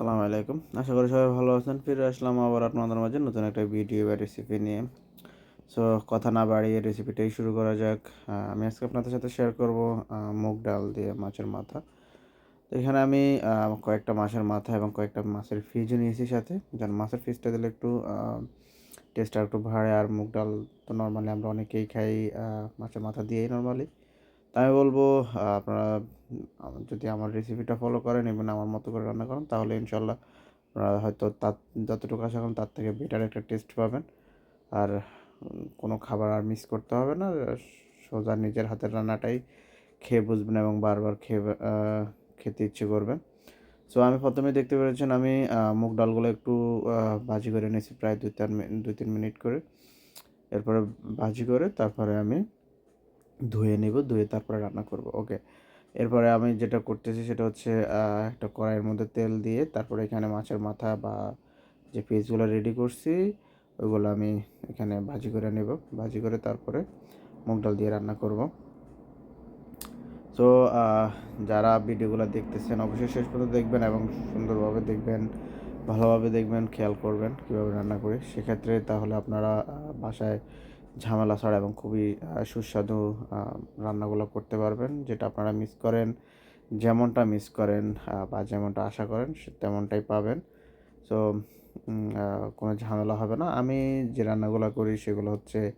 আসসালামু আলাইকুম। আশা করি সবাই ভালো আছেন। ফিরে আসলাম আবার আপনাদের মাঝে নতুন একটা ভিডিও বা রেসিপি নিয়ে। সো কথা না বাড়িয়ে রেসিপিটাই শুরু করা যাক। আমি আজকে আপনাদের সাথে শেয়ার করব মুগ ডাল দিয়ে মাছের মাথা। তো এখানে আমি কয়েকটা মাছের মাথা এবং কয়েকটা মাছের ফিজও নিয়েছি সাথে। যেন মাছের ফিজটা দিলে একটু টেস্টটা একটু ভাড়ে আর মুগ ডাল তো নর্মালি আমরা অনেকেই খাই মাছের মাথা দিয়েই নর্মালি তাই আমি বলব আপনারা যদি আমার রেসিপিটা ফলো করেন এবং আমার মতো করে রান্না করেন, তাহলে ইনশাল্লাহ আপনারা হয়তো তার, যতটুকু আশা করেন তার থেকে বেটার একটা টেস্ট পাবেন। আর কোনো খাবার আর মিস করতে হবে না, সোজা নিজের হাতের রান্নাটাই খেয়ে বুঝবেন এবং বারবার খেয়ে খেতে ইচ্ছে করবেন। সো আমি প্রথমে দেখতে পেরেছেন আমি মুগ ডালগুলো একটু ভাজি করে নিয়েছি প্রায় দুই তিন দুই তিন মিনিট করে। এরপরে ভাজি করে তারপরে আমি ধুয়ে নিব, ধুয়ে তারপরে রান্না করব। ওকে এরপরে আমি যেটা করতেছি সেটা হচ্ছে একটা কড়াইয়ের মধ্যে তেল দিয়ে তারপরে এখানে মাছের মাথা বা যে পিসগুলো রেডি করছি, ওইগুলো আমি এখানে ভাজি করে নেব। ভাজি করে তারপরে মুগ ডাল দিয়ে রান্না করব। তো যারা ভিডিওগুলো দেখতেছেন অবশ্যই শেষ পর্যন্ত দেখবেন এবং সুন্দরভাবে দেখবেন, ভালোভাবে দেখবেন, খেয়াল করবেন কীভাবে রান্না করি। সেক্ষেত্রে তাহলে আপনারা বাসায় ঝামেলা ছাড়া এবং খুবই সুস্বাদু রান্নাগুলো করতে পারবেন। যেটা আপনারা মিস করেন, যেমনটা মিস করেন বা যেমনটা আশা করেন, সে- তেমনটাই পাবেন। সো কোনো ঝামেলা হবে না। আমি যে রান্নাগুলো করি সেগুলো হচ্ছে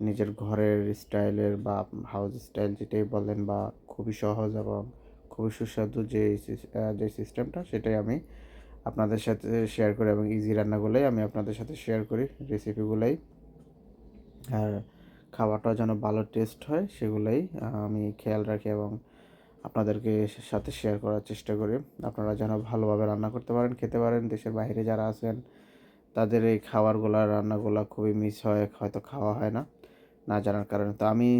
নিজের ঘরের স্টাইলের বা হাউস স্টাইল যেটাই বলেন বা খুবই সহজ এবং খুবই সুস্বাদু যে যে সিস্টেমটা সেটাই আমি আপনাদের সাথে শেয়ার করি এবং ইজি রান্নাগুলোই আমি আপনাদের সাথে শেয়ার করি রেসিপিগুলোই আর খাবারটাও যেন ভালো টেস্ট হয়, সেগুলোই আমি খেয়াল রাখি এবং আপনাদেরকে সাথে শেয়ার করার চেষ্টা করি। আপনারা যেন ভালোভাবে রান্না করতে পারেন, খেতে পারেন, দেশের বাইরে যারা আছেন, তাদের এই খাবারগুলো, রান্নাগুলো খুবই মিস হয়, হয়তো খাওয়া হয় না না জানার কারণে। তো আমি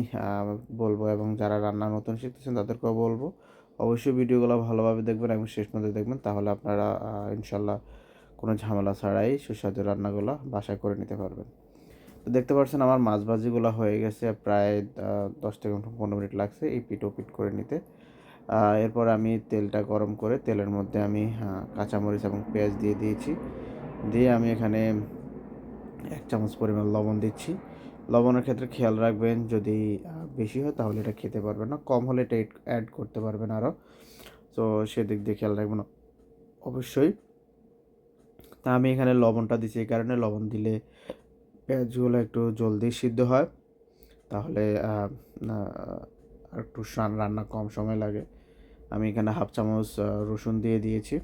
বলব এবং যারা রান্না নতুন শিখতেছেন, তাদেরকেও বলব, অবশ্যই ভিডিওগুলো ভালোভাবে দেখবেন এবং শেষ পর্যন্ত দেখবেন, তাহলে আপনারা ইনশাল্লাহ কোনো ঝামেলা ছাড়াই সুস্বাদু রান্নাগুলো বাসায় করে নিতে পারবেন। দেখতে পাচ্ছেন আমার মাছ ভাজিগুলো হয়ে গেছে প্রায় দশ থেকে পনেরো মিনিট লাগছে এই পিট ও পিট করে নিতে। এরপর আমি তেলটা গরম করে তেলের মধ্যে আমি কাঁচামরিচ এবং পেঁয়াজ দিয়ে দিয়েছি। দিয়ে আমি এখানে এক চামচ পরিমাণ লবণ দিচ্ছি। লবণের ক্ষেত্রে খেয়াল রাখবেন যদি বেশি হয় তাহলে এটা খেতে পারবেন না, কম হলে এটা অ্যাড করতে পারবেন আরও। তো সেদিক দিয়ে খেয়াল রাখবেন অবশ্যই। তা আমি এখানে লবণটা দিচ্ছি এই কারণে, লবণ দিলে পেঁয়াজগুলো একটু জলদি সিদ্ধ হয়, তাহলে একটু রান- রান্না কম সময় লাগে। আমি এখানে হাফ চামচ রসুন দিয়ে দিয়েছি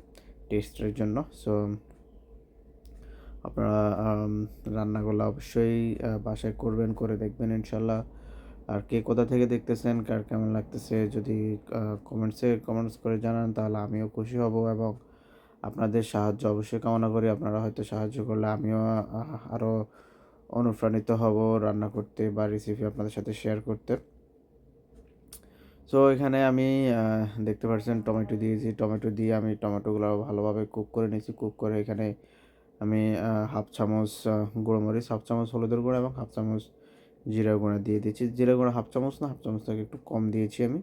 টেস্টের জন্য। সো আপনারা রান্নাগুলো অবশ্যই বাসায় করবেন, করে দেখবেন ইনশাল্লাহ আর কে কোথা থেকে দেখতেছেন, কার কেমন লাগতেছে, যদি কমেন্টসে কমেন্টস করে জানান, তাহলে আমিও খুশি হব এবং আপনাদের সাহায্য অবশ্যই কামনা করি। আপনারা হয়তো সাহায্য করলে আমিও আরও অনুপ্রাণিত হব রান্না করতে বা রেসিপি আপনাদের সাথে শেয়ার করতে। সো এখানে আমি দেখতে পাচ্ছেন টমেটো দিয়েছি। টমেটো দিয়ে আমি টমেটোগুলো ভালোভাবে কুক করে নিয়েছি। কুক করে এখানে আমি হাফ চামচ গুঁড়ো মরিচ হাফ চামচ হলুদের গুঁড়ো এবং হাফ চামচ জিরা গুঁড়া দিয়ে দিয়েছি। জিরা গুঁড়ো হাফ চামচ না, হাফ চামচ থেকে একটু কম দিয়েছি আমি।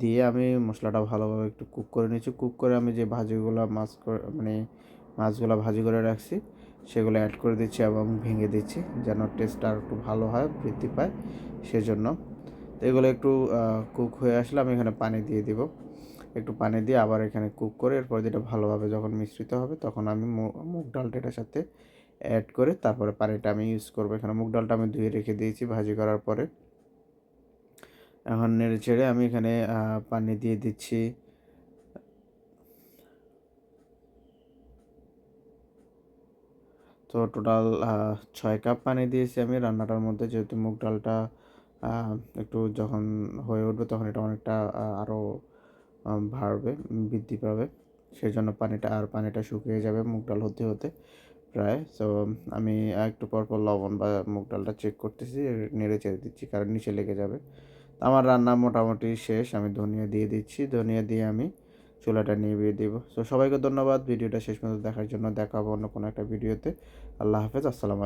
দিয়ে আমি মশলাটা ভালোভাবে একটু কুক করে নিয়েছি। কুক করে আমি যে ভাজিগুলো মাছ মানে মাছগুলো ভাজি করে রাখছি। সেগুলো অ্যাড করে দিচ্ছি এবং ভেঙে দিচ্ছি যেন টেস্টটা আর একটু ভালো হয়, বৃদ্ধি পায়। সেজন্য তো এগুলো একটু কুক হয়ে আসলে আমি এখানে পানি দিয়ে দিব। একটু পানি দিয়ে আবার এখানে কুক করে এরপর যেটা ভালোভাবে যখন মিশ্রিত হবে তখন আমি মুগ ডালটা এটার সাথে অ্যাড করে তারপরে পানিটা আমি ইউজ করব। এখানে মুগ ডালটা আমি ধুয়ে রেখে দিয়েছি ভাজি করার পরে। এখন নেড়ে ছেড়ে আমি এখানে পানি দিয়ে দিচ্ছি। তো টোটাল ছয় কাপ পানি দিয়েছি আমি। রান্নাটার মধ্যে যেহেতু মুগ ডালটা একটু যখন হয়ে উঠবে তখন এটা অনেকটা আরও বাড়বে, বৃদ্ধি পাবে। সেই জন্য পানিটা, আর পানিটা শুকিয়ে যাবে মুগ ডাল হতে হতে প্রায়। সো আমি একটু পর পর লবণ বা মুগ ডালটা চেক করতেছি, নেড়ে চেড়ে দিচ্ছি, কারণ নিচে লেগে যাবে। তো আমার রান্না মোটামুটি শেষ, আমি ধনিয়া দিয়ে দিচ্ছি। ধনিয়া দিয়ে আমি চুলাটা নিভিয়ে দেবো। সো সবাইকে ধন্যবাদ। ভিডিওটা শেষ পর্যন্ত দেখার জন্য দেখাবো অন্য কোনো একটা ভিডিওতে। আল্লাহ হাফেজ। আসসালামু